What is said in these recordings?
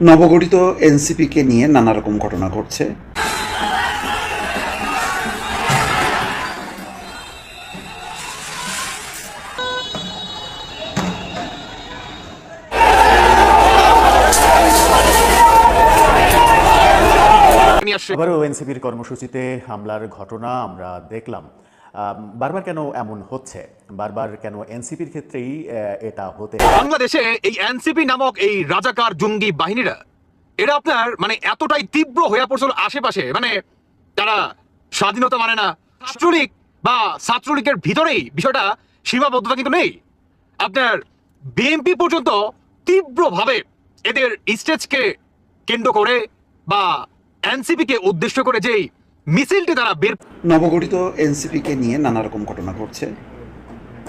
নবগঠিত এনসিপিকে নিয়ে নানা রকম ঘটনা ঘটছে। আবারও এনসিপির কর্মসূচিতে হামলার ঘটনা আমরা দেখলাম। বারবার কেন এমন হচ্ছে? বারবার কেন এনসিপির ক্ষেত্রেই এটা হতে বাংলাদেশে এই এনসিপি নামক এই রাজাকার জঙ্গি বাহিনীরা, এরা আপনার মানে এতটাই তীব্র হয়ে পড়ছিল আশেপাশে মানে তারা স্বাধীনতা মানে না, ছাত্রলীগ বা ছাত্রলীগের ভিতরেই বিষয়টা সীমাবদ্ধতা কিন্তু নেই। আপনার বিএনপি পর্যন্ত তীব্রভাবে এদের স্টেজকে কেন্দ্র করে বা এনসিপিকে উদ্দেশ্য করে যেই মিছিলটি তারা বের নবগঠিত এনসিপিকে নিয়ে নানা রকম ঘটনা ঘটছে।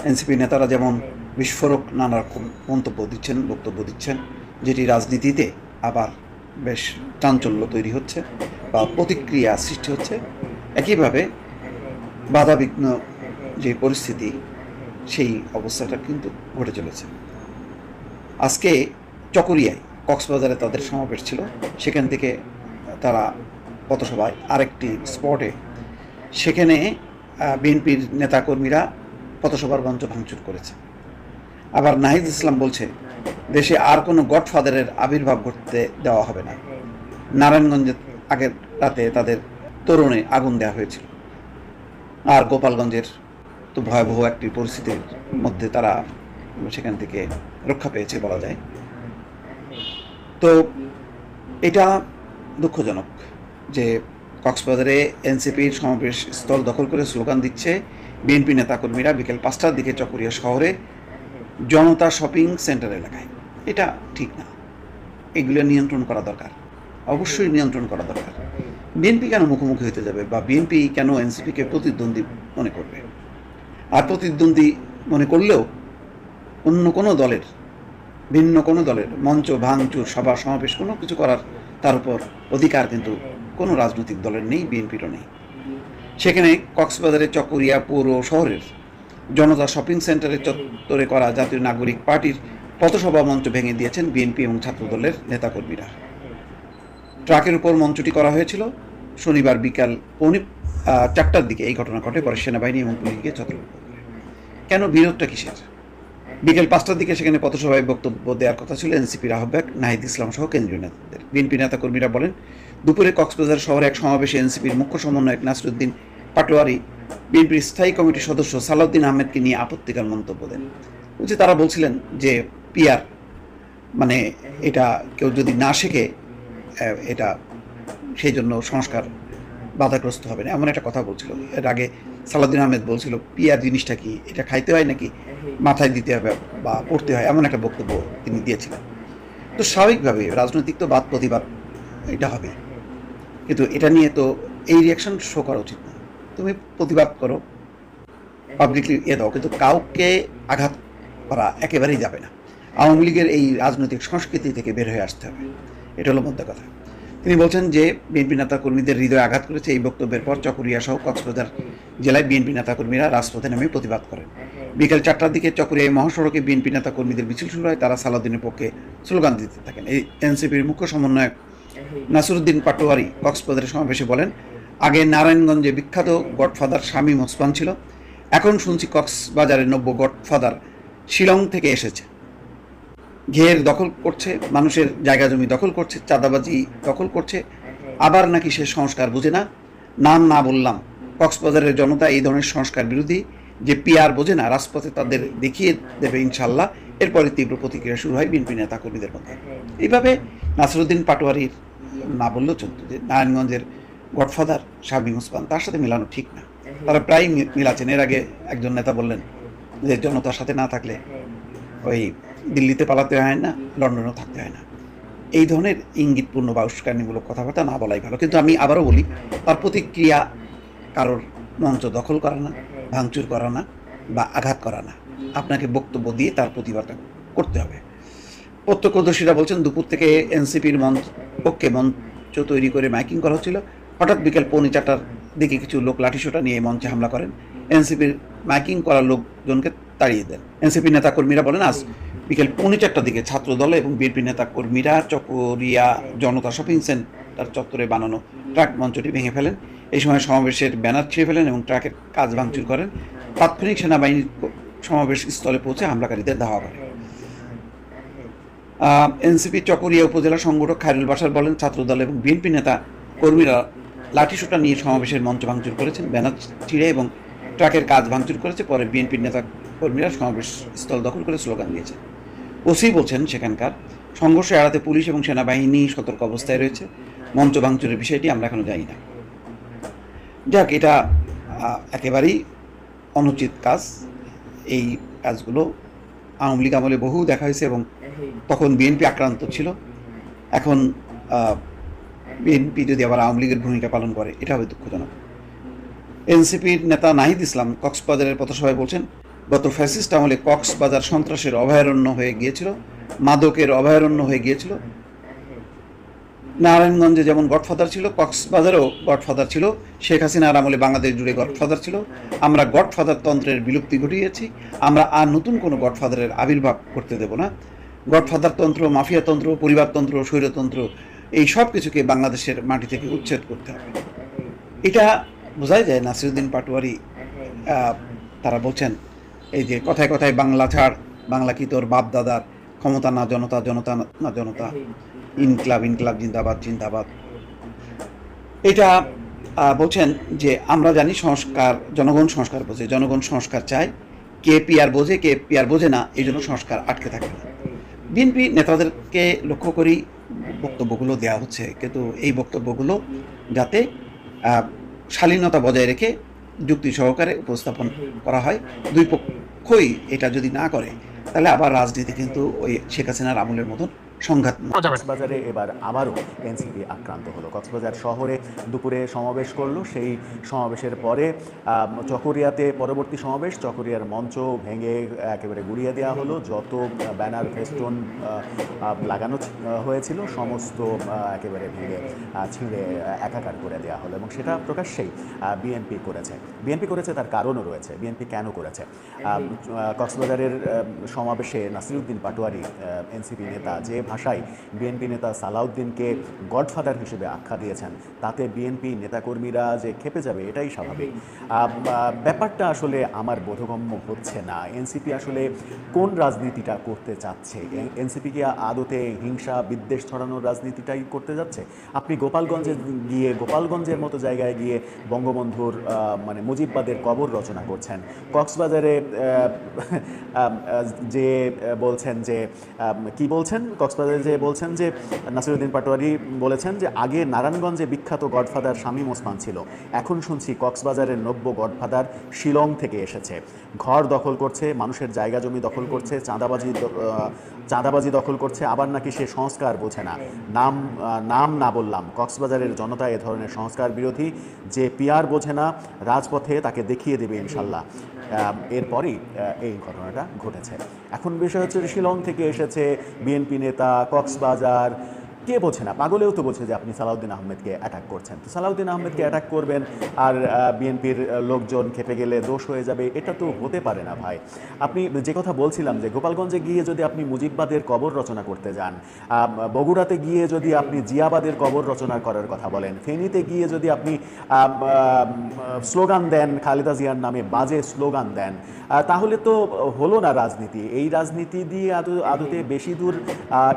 এনসিপি নেতারা যেমন বিস্ফোরক নানা রকম মন্তব্য দিচ্ছেন, বক্তব্য দিচ্ছেন, যেটি রাজনীতিতে আবার বেশ চাঞ্চল্য তৈরি হচ্ছে বা প্রতিক্রিয়া সৃষ্টি হচ্ছে। একইভাবে বাধাবিঘ্ন যে পরিস্থিতি, সেই অবস্থাটা কিন্তু ঘটে চলেছে। আজকে চকরিয়ায় কক্সবাজারে তাদের সমাবেশ ছিল। সেখান থেকে তারা পথসভায় আরেকটি স্পটে। সেখানে বিএনপির নেতাকর্মীরা পথসভার মঞ্চ ভাঙচুর করেছে। আবার নাহিদ ইসলাম বলছে, দেশে আর কোনো গডফাদারের আবির্ভাব ঘটতে দেওয়া হবে না। নারায়ণগঞ্জে আগের রাতে তাদের তরুণে আগুন দেওয়া হয়েছিল। আর গোপালগঞ্জের তো ভয়াবহ একটি পরিস্থিতির মধ্যে তারা সেখান থেকে রক্ষা পেয়েছে বলা যায়। তো এটা দুঃখজনক। যে কক্সবাজারে এনসিপির সমাবেশ স্থল দখল করে স্লোগান দিচ্ছে বিএনপি নেতাকর্মীরা বিকেল পাঁচটার দিকে চকরিয়া শহরে জনতা শপিং সেন্টার এলাকায়। এটা ঠিক না। এগুলো নিয়ন্ত্রণ করা দরকার। অবশ্যই নিয়ন্ত্রণ করা দরকার। বিএনপি কেন মুখোমুখি হতে যাবে বা বিএনপি কেন এনসিপিকে প্রতিদ্বন্দ্বী মনে করবে? আর প্রতিদ্বন্দ্বী মনে করলেও অন্য কোনো দলের, ভিন্ন কোনো দলের মঞ্চ, ভাঙচুর, সভা, সমাবেশ কোনো কিছু করার তার উপর অধিকার কিন্তু কোনো রাজনৈতিক দলের নেই, বিএনপিরও নেই। সেখানে কক্সবাজারের চকরিয়া পৌর শহরের জনতা শপিং সেন্টারের চত্বরে করা জাতীয় নাগরিক পার্টির পথসভা মঞ্চ ভেঙে দিয়েছেন বিএনপি এবং ছাত্রদলের নেতাকর্মীরা। ট্রাকের উপর মঞ্চটি করা হয়েছিল। শনিবার বিকাল পৌনে চারটার দিকে এই ঘটনা ঘটে। পরে সেনাবাহিনী এবং পুলিশকে ছত্রভঙ্গ করে। কেন বিরোধটা কিসের? বিকেল পাঁচটার দিকে সেখানে পথসভায় বক্তব্য দেওয়ার কথা ছিল এনসিপির আহ্বায়ক নাহিদ ইসলাম সহ কেন্দ্রীয় নেতাদের। বিএনপি নেতাকর্মীরা বলেন, দুপুরে কক্সবাজার শহরে এক সমাবেশে এনসিপির মুখ্য সমন্বয়ক নাসরুদ্দিন পাটোয়ারি, বিএনপির স্থায়ী কমিটির সদস্য সালাউদ্দিন আহমেদকে নিয়ে আপত্তিকর মন্তব্য দেন। বলছে, তারা বলছিলেন যে পিয়ার মানে এটা কেউ যদি না শেখে এটা সেই জন্য সংস্কার বাধাগ্রস্ত হবে না, এমন একটা কথা বলছিল। এর আগে সালাউদ্দিন আহমেদ বলছিল, পিয়ার জিনিসটা কি? এটা খাইতে হয় নাকি? মাথায় দিতে হবে বা পড়তে হয়? এমন একটা বক্তব্য তিনি দিয়েছিলেন। তো স্বাভাবিকভাবে রাজনৈতিক তো বাদ প্রতিবাদ, এটা হবে। কিন্তু এটা নিয়ে তো এই রিয়াকশন শো করা উচিত না। তুমি প্রতিবাদ করো পাবলিকলি এ দাও, কিন্তু কাউকে আঘাত করা একেবারেই যাবে না। আওয়ামী লীগের এই রাজনৈতিক সংস্কৃতি থেকে বের হয়ে আসতে হবে। এটা হলো মধ্যে কথা। তিনি বলছেন যে বিএনপি নেতাকর্মীদের হৃদয়ে আঘাত করেছে এই বক্তব্যের পর চকরিয়া সহ কক্সবাজার জেলায় বিএনপি নেতাকর্মীরা রাজপথে নেমে প্রতিবাদ করেন। বিকেল চারটার দিকে চকরিয়ায় মহাসড়কে বিএনপি নেতাকর্মীদের মিছিল শুরু হয়, তারা সালাউদ্দিনের পক্ষে স্লোগান দিতে থাকেন। এই এনসিপির মুখ্য সমন্বয়ক নাসরুদ্দিন পাটোয়ারি কক্সবাজারের সমাবেশে বলেন, আগে নারায়ণগঞ্জে বিখ্যাত গডফাদার শামীম ওসমান ছিল, এখন শুনছি কক্সবাজারের নব্য গডফাদার শিলং থেকে এসেছে। ঘের দখল করছে, মানুষের জায়গা জমি দখল করছে, চাঁদাবাজি দখল করছে। আবার নাকি সে সংস্কার বুঝে না। নাম না বললাম, কক্সবাজারের জনতা এই ধরনের সংস্কার বিরোধী যে পিয়ার বোঝে না, রাজপথে তাদের দেখিয়ে দেবে ইনশাল্লাহ। এরপরে তীব্র প্রতিক্রিয়া শুরু হয় বিএনপি নেতা কর্মীদের মধ্যে। এইভাবে নাসরুদ্দিন পাটোয়ারির না বললেও চলতো যে নারায়ণগঞ্জের গডফাদার শামীম ওসমান, তার সাথে মেলানো ঠিক না। তারা প্রায় মি- মিলাচ্ছেন এর আগে একজন নেতা বললেন যে, জনতার সাথে না থাকলে ওই দিল্লিতে পালাতে হয় না, লন্ডনেও থাকতে হয় না। এই ধরনের ইঙ্গিতপূর্ণ বা উস্কানিমূলক কথাবার্তা না বলাই ভালো। কিন্তু আমি আবারও বলি, তার প্রতিক্রিয়া কারোর মঞ্চ দখল করা না, ভাঙচুর করা না বা আঘাত করা না। আপনাকে বক্তব্য দিয়ে তার প্রতিবাদটা করতে হবে। প্রত্যক্ষদর্শীরা বলছেন, দুপুর থেকে এনসিপির মঞ্চ, পক্ষে মঞ্চ তৈরি করে মাইকিং করা হচ্ছিল। হঠাৎ বিকেল পৌনে চারটার দিকে কিছু লোক লাঠিসোঁটা নিয়ে মঞ্চে হামলা করেন। এনসিপির মাইকিং করা লোকজনকে তাড়িয়ে দেন। এনসিপি নেতাকর্মীরা বলেন, আজ বিকেল পৌনে চারটার দিকে ছাত্রদল এবং বিএনপি নেতা কর্মীরা চকরিয়া জনতা শপিং সেন্টার চত্বরে বানানো ট্রাক মঞ্চটি ভেঙে ফেলেন। এই সময় সমাবেশের ব্যানার ছিঁড়ে ফেলেন এবং ট্রাকের কাজ ভাঙচুর করেন। তাৎক্ষণিক সেনাবাহিনীর সমাবেশ স্থলে পৌঁছে হামলাকারীদের ধাওয়া করে। এনসিপি চকরিয়া উপজেলা সংগঠক খায়রুল বাসার বলেন, ছাত্রদল এবং বিএনপি নেতা কর্মীরা লাঠিসোঁটা নিয়ে সমাবেশের মঞ্চ ভাঙচুর করেছেন, ব্যানার ছিঁড়ে এবং ট্রাকের কাজ ভাঙচুর করেছে। পরে বিএনপির নেতা কর্মীরা সমাবেশ স্থল দখল করে স্লোগান দিয়েছে ওসি বলছেন সেখানকার। সংঘর্ষ এড়াতে পুলিশ এবং সেনাবাহিনী সতর্ক অবস্থায় রয়েছে। মঞ্চ ভাঙচুরের বিষয়টি আমরা এখনও জানি না। যাক, এটা একেবারেই অনুচিত কাজ। এই কাজগুলো আওয়ামী লীগ আমলে বহু দেখা হয়েছে এবং তখন বিএনপি আক্রান্ত ছিল। এখন বিএনপি যদি আবার আওয়ামী লীগের ভূমিকা পালন করে, এটা হবে দুঃখজনক। এনসিপির নেতা নাহিদ ইসলাম কক্সবাজারের পথসভায় বলছেন গত ফ্যাসিস্ট আমলে কক্সবাজার সন্ত্রাসের অভয়ারণ্য হয়ে গিয়েছিল, মাদকের অভয়ারণ্য হয়ে গিয়েছিল। নারায়ণগঞ্জে যেমন গডফাদার ছিল, কক্সবাজারেও গডফাদার ছিল। শেখ হাসিনার আমলে বাংলাদেশ জুড়ে গডফাদার ছিল। আমরা গডফাদার তন্ত্রের বিলুপ্তি ঘটিয়েছি। আমরা আর নতুন কোনো গডফাদারের আবির্ভাব করতে দেব না। গডফাদার তন্ত্র মাফিয়াতন্ত্র পরিবারতন্ত্র স্বৈরতন্ত্র, এই সব কিছুকে বাংলাদেশের মাটি থেকে উচ্ছেদ করতে হবে। এটা বোঝাই যায় নাসিরুদ্দিন পাটোয়ারি তারা বলছেন এই যে কথায় কথায় বাংলা ছাড়, বাংলা কি তোর বাপ দাদার ক্ষমতা না জনতা জনতা না জনতা। ইনকলাব ইনকলাব, জিন্দাবাদ জিন্দাবাদ। এটা বলছেন যে আমরা জানি সংস্কার, জনগণ সংস্কার বোঝে, জনগণ সংস্কার চায়। কে পিআর বোঝে, কে পিআর বোঝে না, এই জন্য সংস্কার আটকে থাকে না। বিএনপি নেতাদেরকে লক্ষ্য করেই বক্তব্যগুলো দেওয়া হচ্ছে। কিন্তু এই বক্তব্যগুলো যাতে শালীনতা বজায় রেখে যুক্তি সহকারে উপস্থাপন করা হয়। দুই পক্ষই এটা যদি না করে, তাহলে আবার রাজনীতি কিন্তু ওই শেখ হাসিনার আমলের মতন সংঘাত। কক্সবাজারে এবার আবারও এনসিপি আক্রান্ত হলো। কক্সবাজার শহরে দুপুরে সমাবেশ করল। সেই সমাবেশের পরে চকরিয়াতে পরবর্তী সমাবেশ, চকরিয়ার মঞ্চ ভেঙে একেবারে গুড়িয়ে দেওয়া হলো। যত ব্যানার, ফেস্টুন লাগানো হয়েছিল, সমস্ত একেবারে ভেঙে ছিঁড়ে একাকার করে দেওয়া হলো এবং সেটা প্রকাশ্যেই বিএনপি করেছে। বিএনপি করেছে, তার কারণও রয়েছে। বিএনপি কেন করেছে? কক্সবাজারের সমাবেশে নাসিরুদ্দিন পাটোয়ারি এনসিপি নেতা যে ভাষায় বিএনপি নেতা সালাউদ্দিনকে গডফাদার হিসেবে আখ্যা দিয়েছেন। তাতে বিএনপি নেতাকর্মীরা যে খেপে যাবে, এটাই স্বাভাবিক। ব্যাপারটা আসলে আমার বোধগম্য হচ্ছে না। এনসিপি আসলে কোন রাজনীতিটা করতে চাচ্ছে? এনসিপি কি আদতে হিংসা, বিদ্বেষ ছড়ানোর রাজনীতিটাই করতে যাচ্ছে? আপনি গোপালগঞ্জে গিয়ে, গোপালগঞ্জের মতো জায়গায় গিয়ে বঙ্গবন্ধুর মানে মুজিববাদের কবর রচনা করছেন। কক্সবাজারে যে বলছেন যে কি বলছেন? কক্সবাজারে যে বলছেন যে নাসিরুদ্দিন পাটোয়ারি বলেছেন যে আগে নারায়ণগঞ্জে বিখ্যাত গডফাদার শামীম ওসমান ছিল। এখন শুনছি কক্সবাজারের নব্য গডফাদার শিলং থেকে এসেছে। ঘর দখল করছে, মানুষের জায়গা জমি দখল করছে, চাঁদাবাজি চাঁদাবাজি দখল করছে, আবার নাকি সে সংস্কার বোঝে না। নাম নাম না বললাম, কক্সবাজারের জনতা এ ধরনের সংস্কার বিরোধী যে পিয়ার বোঝে না, রাজপথে তাকে দেখিয়ে দেবে ইনশাল্লাহ। এরপরই এই ঘটনাটা ঘটেছে। এখন বিষয় হচ্ছে শিলং থেকে এসেছে বিএনপি নেতা কক্সবাজার কে বোঝে না? পাগলেও তো বোঝে যে আপনি সালাউদ্দিন আহমেদকে অ্যাটাক করছেন। তো সালাউদ্দিন আহমেদকে অ্যাটাক করবেন আর বিএনপির লোকজন খেপে গেলে দোষ হয়ে যাবে, এটা তো হতে পারে না ভাই। আপনি যে কথা বলছিলাম যে গোপালগঞ্জে গিয়ে যদি আপনি মুজিববাদের কবর রচনা করতে যান বগুড়াতে গিয়ে যদি আপনি জিয়াবাদের কবর রচনা করার কথা বলেন, ফেনীতে গিয়ে যদি আপনি স্লোগান দেন, খালেদা জিয়ার নামে বাজে স্লোগান দেন তাহলে তো হলো না রাজনীতি। এই রাজনীতি দিয়ে আদৌ, আদতে বেশি দূর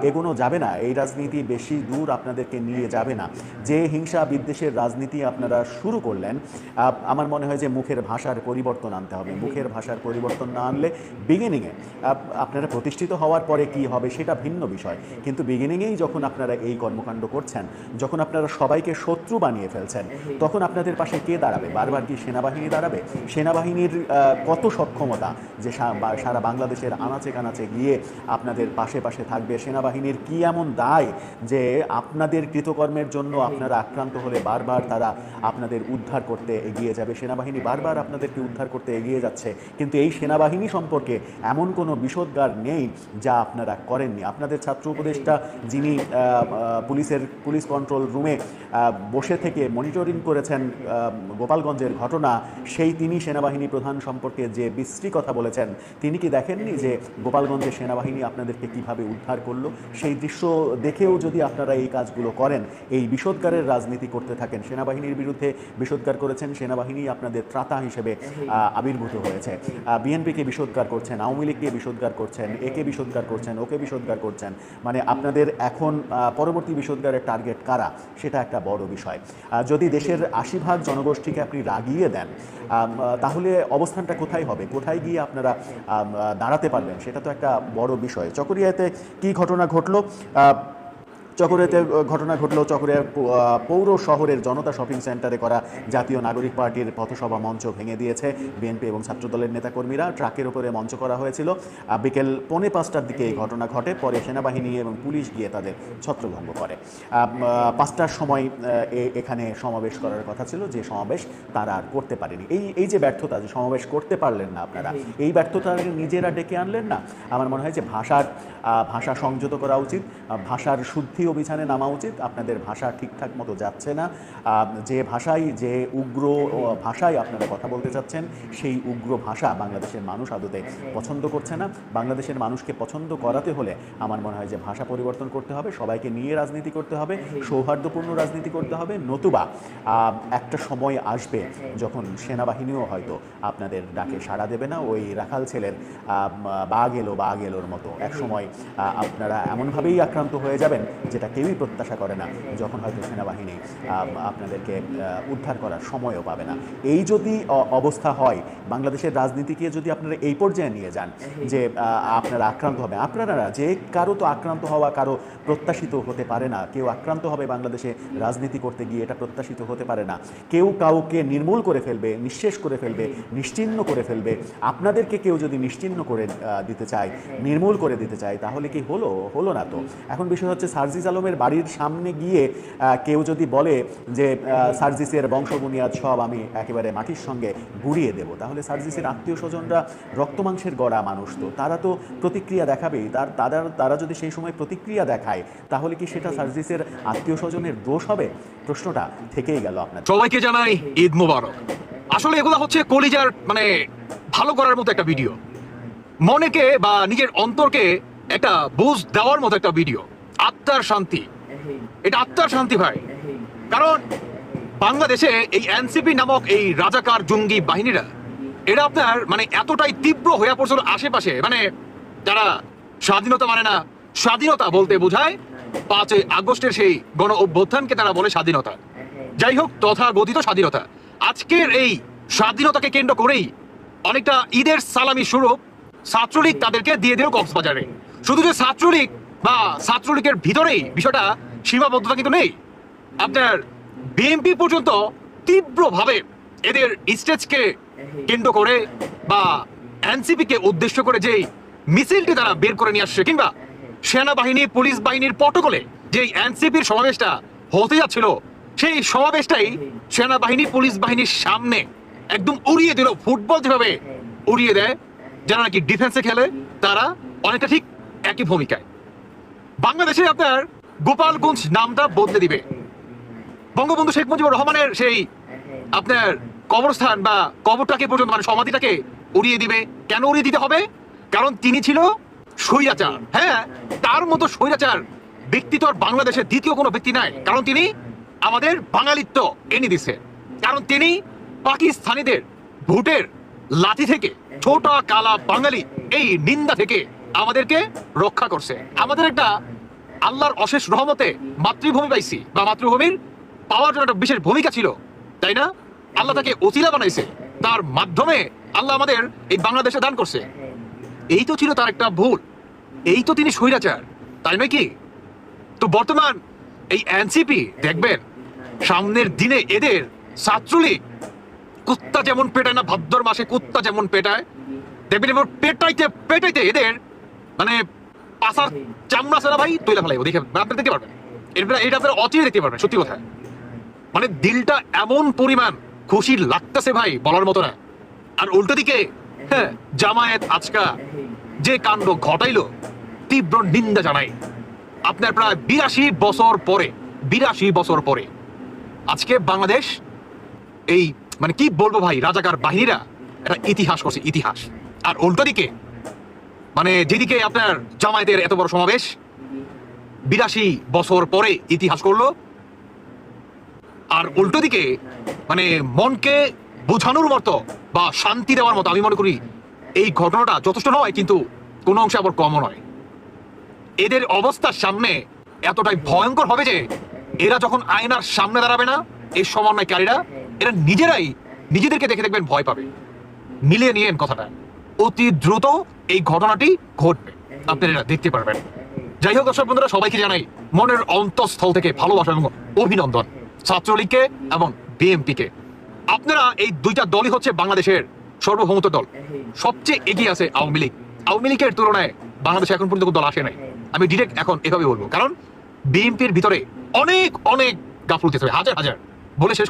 এগোনো যাবে না। এই রাজনীতি বেশি দূর আপনাদেরকে নিয়ে যাবে না। যে হিংসা বিদ্বেষের রাজনীতি আপনারা শুরু করলেন আমার মনে হয় যে মুখের ভাষার পরিবর্তন আনতে হবে। মুখের ভাষার পরিবর্তন না আনলে বিগিনিংয়ে আপনারা প্রতিষ্ঠিত হওয়ার পরে কি হবে সেটা ভিন্ন বিষয়। কিন্তু বিগিনিংয়েই যখন আপনারা এই কর্মকাণ্ড করছেন, যখন আপনারা সবাইকে শত্রু বানিয়ে ফেলছেন, তখন আপনাদের পাশে কে দাঁড়াবে? বারবার কি সেনাবাহিনী দাঁড়াবে? সেনাবাহিনীর কত সক্ষমতা যে সারা বাংলাদেশের আনাচে কানাচে গিয়ে আপনাদের পাশে পাশে থাকবে? সেনাবাহিনীর কি এমন দায় যে আপনাদের কৃতকর্মের জন্য আপনারা আক্রান্ত হলে বারবার তারা আপনাদের উদ্ধার করতে এগিয়ে যাবে। সেনাবাহিনী বারবার আপনাদেরকে উদ্ধার করতে এগিয়ে যাচ্ছে। কিন্তু এই সেনাবাহিনী সম্পর্কে এমন কোনো বিষোদ্গার নেই যা আপনারা করেননি। আপনাদের ছাত্র উপদেষ্টা যিনি পুলিশের, পুলিশ কন্ট্রোল রুমে বসে থেকে মনিটরিং করেছেন গোপালগঞ্জের ঘটনা, সেই তিনি সেনাবাহিনী প্রধান সম্পর্কে যে বিশ্রী কথা বলেছেন, তিনি কি দেখেননি যে গোপালগঞ্জের সেনাবাহিনী আপনাদেরকে কীভাবে উদ্ধার করল? সেই দৃশ্য দেখেও যদি আপনারা এই কাজগুলো করেন, এই বিষোদ্গারের রাজনীতি করতে থাকেন, সেনাবাহিনীর বিরুদ্ধে বিষোদ্গার করেছেন, সেনাবাহিনী আপনাদের ত্রাতা হিসেবে আবির্ভূত হয়েছে। বিএনপিকে বিষোদ্গার করছেন, আওয়ামী লীগকে বিষোদ্গার করছেন, একে বিষোদ্গার করছেন, ওকে বিষোদ্গার করছেন। মানে আপনাদের এখন পরবর্তী বিষোদ্গারের টার্গেট কারা? সেটা একটা বড় বিষয়। যদি দেশের আশি ভাগ জনগোষ্ঠীকে আপনি রাগিয়ে দেন তাহলে অবস্থানটা কোথায় হবে? কোথায় গিয়ে আপনারা দাঁড়াতে পারবেন? সেটা তো একটা বড় বিষয়। চকরিয়াতে কি ঘটনা ঘটলো? চকরিয়াতে ঘটনা ঘটলো চকরিয়ার পৌর শহরের জনতা শপিং সেন্টারে করা জাতীয় নাগরিক পার্টির পথসভা মঞ্চ ভেঙে দিয়েছে। বিএনপি এবং ছাত্রদলের নেতাকর্মীরা ট্রাকের উপরে মঞ্চ করা হয়েছিল। বিকেল পৌনে পাঁচটার দিকে এই ঘটনা ঘটে। পরে সেনাবাহিনী এবং পুলিশ গিয়ে তাদের ছত্রভঙ্গ করে। পাঁচটার সময় এখানে সমাবেশ করার কথা ছিল। যে সমাবেশ তারা আর করতে পারেনি। এই এই যে ব্যর্থতা, যে সমাবেশ করতে পারলেন না আপনারা, এই ব্যর্থতা নিজেরা ডেকে আনলেন না? আমার মনে হয় যে ভাষার ভাষা সংযত করা উচিত। ভাষার শুদ্ধি অভিযানে নামা উচিত। আপনাদের ভাষা ঠিকঠাক মতো যাচ্ছে না। যে ভাষায়, যে উগ্র ভাষায় আপনারা কথা বলতে চাচ্ছেন, সেই উগ্র ভাষা বাংলাদেশের মানুষ আদতে পছন্দ করছে না। বাংলাদেশের মানুষকে পছন্দ করাতে হলে আমার মনে হয় যে ভাষা পরিবর্তন করতে হবে, সবাইকে নিয়ে রাজনীতি করতে হবে, সৌহার্দ্যপূর্ণ রাজনীতি করতে হবে। নতুবা একটা সময় আসবে যখন সেনাবাহিনীও হয়তো আপনাদের ডাকে সাড়া দেবে না। ওই রাখাল ছেলের বাঘ এলো বাঘ এলোর মতো। এক সময় আপনারা এমনভাবেই আক্রান্ত হয়ে যাবেন যেটা কেউই প্রত্যাশা করে না, যখন হয়তো সেনাবাহিনী আপনাদেরকে উদ্ধার করার সময়ও পাবে না। এই যদি অবস্থা হয়, বাংলাদেশের রাজনীতিকে যদি আপনারা এই পর্যায়ে নিয়ে যান, যে আপনারা আক্রান্ত হবে, আপনারা যে কারও তো আক্রান্ত হওয়া, কারও প্রত্যাশিত হতে পারে না, কেউ আক্রান্ত হবে বাংলাদেশে রাজনীতি করতে গিয়ে এটা প্রত্যাশিত হতে পারে না, কেউ কাউকে নির্মূল করে ফেলবে, নিঃশেষ করে ফেলবে নিশ্চিহ্ন করে ফেলবে, আপনাদেরকে কেউ যদি নিশ্চিহ্ন করে দিতে চায়, নির্মূল করে দিতে চায়, তাহলে কি হলো? হলো না তো। এখন বিষয় হচ্ছে সার্জিস আলমের বাড়ির সামনে গিয়ে কেউ যদি বলে যে সার্জিসের বংশবুনিয়াদ সব আমি একেবারে মাটির সঙ্গে গুড়িয়ে দেব, তাহলে সার্জিসের আত্মীয় স্বজনরা রক্তমাংসের গড়া মানুষ তো। তারা তো প্রতিক্রিয়া দেখাবেই। তার, তারা তারা যদি সেই সময় প্রতিক্রিয়া দেখায়, তাহলে কি সেটা সার্জিসের আত্মীয় স্বজনের দোষ হবে? প্রশ্নটা থেকেই গেল আপনার। সবাইকে জানাই ঈদ মুবারক। আসলে এগুলো হচ্ছে কলিজার মানে ভালো করার মতো একটা ভিডিও। মনেকে বা নিজের অন্তরকে একটা বুঝ দেওয়ার মতো একটা ভিডিও। আত্মার শান্তি। এটা আত্মার শান্তি ভাই। কারণ বাংলাদেশে এই এনসিপি নামক এই রাজাকার জঙ্গি বাহিনীরা এটা আপনার মানে এতটাই তীব্র হয়ে পড়ছিল আশেপাশে। মানে যারা স্বাধীনতা মানে না, স্বাধীনতা বলতে বোঝায় পাঁচই আগস্টের সেই গণ অভ্যুত্থানকে তারা বলে স্বাধীনতা। যাই হোক তথা তথাগতিত স্বাধীনতা। আজকের এই স্বাধীনতাকে কেন্দ্র করেই অনেকটা ঈদের সালামি স্বরূপ ছাত্রলীগ তাদেরকে দিয়ে দিল কক্সবাজারে। শুধু যে ছাত্রলীগ বা ছাত্রলীগের ভিতরেই বিষয়টা সীমাবদ্ধতা কিন্তু নেই। আপনার বিএনপি পর্যন্ত তীব্রভাবে এদের স্টেজকে কেন্দ্র করে বা এনসিপি কে উদ্দেশ্য করে যেই মিছিলটি তারা বের করে নিয়ে আসছে কিংবা সেনাবাহিনী, পুলিশ বাহিনীর পটকলে যেই এনসিপির সমাবেশটা হতে যাচ্ছিল, সেই সমাবেশটাই সেনাবাহিনী, পুলিশ বাহিনীর সামনে একদম উড়িয়ে দিল। ফুটবল যেভাবে উড়িয়ে দেয়, যারা নাকি ডিফেন্সে খেলে, তারা অনেকটা ঠিক একই ভূমিকায়। বাংলাদেশে আপনার গোপালগঞ্জ নামটা বদলে দিবে। বঙ্গবন্ধু শেখ মুজিবুর রহমানের সেই আপনার কবরস্থান বা কবরটাকে পর্যন্ত মানে সমাধিটাকে উড়িয়ে দিবে। কেন উড়িয়ে দিতে হবে? কারণ তিনি ছিল স্বৈরাচার। হ্যাঁ তার মতো স্বৈরাচার ব্যক্তি তো আর বাংলাদেশের দ্বিতীয় কোনো ব্যক্তি নাই। কারণ তিনি আমাদের বাঙালিত্ব এনে দিছে। কারণ তিনি পাকিস্তানিদের ভোটের লাঠি থেকে ছোট কালা বাঙালি এই নিন্দা থেকে আমাদেরকে রক্ষা করছে। আমাদের একটা আল্লাহর অশেষ রহমতে মাতৃভূমি পাইছি। বা মাতৃভূমির পাওয়ার জন্য একটা বিশেষ ভূমিকা ছিল, তাই না? আল্লাহ তাকে অচিলা বানাইছে। তার মাধ্যমে আল্লাহ আমাদের এই বাংলাদেশে দান করছে। এই তো ছিল তার একটা ভুল। এই তো তিনি স্বৈরাচার, তাই নয় কি? তো বর্তমান এই এনসিপি, দেখবেন, সামনের দিনে এদের ছাত্রলীগ কুত্তা যেমন পেটায় না, ভাদ্র মাসে কুত্তা যেমন পেটায়, দেখবেন এবার পেটাইতে পেটাইতে এদের মানে পাশার চামড়া সেনা ভাই? তৈলা ফেলাইব, দেখে আপনি দেখতে পারবেন। এটা এটা আপনারা অচিরে দেখতে পারবেন, সত্যি কথা। মানে দিলটা এমন পরিমাণ খুশি লাগতেছে ভাই, বলার মতো না। আর উল্টো দিকে হ্যাঁ জামায়াত আজকা যে কাণ্ড ঘটাইলো, তীব্র নিন্দা জানাই আপনার প্রায় বিরাশি বছর পরে, বিরাশি বছর পরে, আজকে বাংলাদেশ এই মানে কি বলব ভাই, রাজাকার বাহিনীরা একটা ইতিহাস করছে, ইতিহাস। আর উল্টো দিকে মানে যেদিকে আপনার জামায়াতের এত বড় সমাবেশ, বিরাশি বছর পরে ইতিহাস করল। আর উল্টো দিকে মানে মনকে বোঝানোর মতো বা শান্তি দেওয়ার মতো আমি মনে করি এই ঘটনাটা যথেষ্ট নয়, কিন্তু কোনো অংশে আবার কমও নয়। এদের অবস্থার সামনে এতটাই ভয়ঙ্কর হবে যে এরা যখন আয়নার সামনে দাঁড়াবে না, এই সমন্বয়কারীরা, এরা নিজেরাই নিজেদেরকে দেখে দেখবেন ভয় পাবে। মিলিয়ে নিয়েন কথাটা। অতি দ্রুত এই ঘটনাটি ঘটবে। আপনারা দেখতে পারবেন। যাই হোক, দর্শক বন্ধুরা, সবাইকে জানাই মনের অন্তঃস্থল থেকে ভালোবাসা এবং অভিনন্দন ছাত্রলীগকে এবং বিএমপিকে আপনারা এই দুইটা দলই হচ্ছে বাংলাদেশের সর্বভৌমত্ব দল। সবচেয়ে এগিয়ে আছে আওয়ামী লীগ। আওয়ামী লীগের তুলনায় বাংলাদেশে এখন পর্যন্ত দল আসে নাই। আমি ডিরেক্ট এখন এভাবে বলব। কারণ বিএনপির ভিতরে অনেক অনেক গাফলতি আছে। হাজার হাজার। বলে শেষ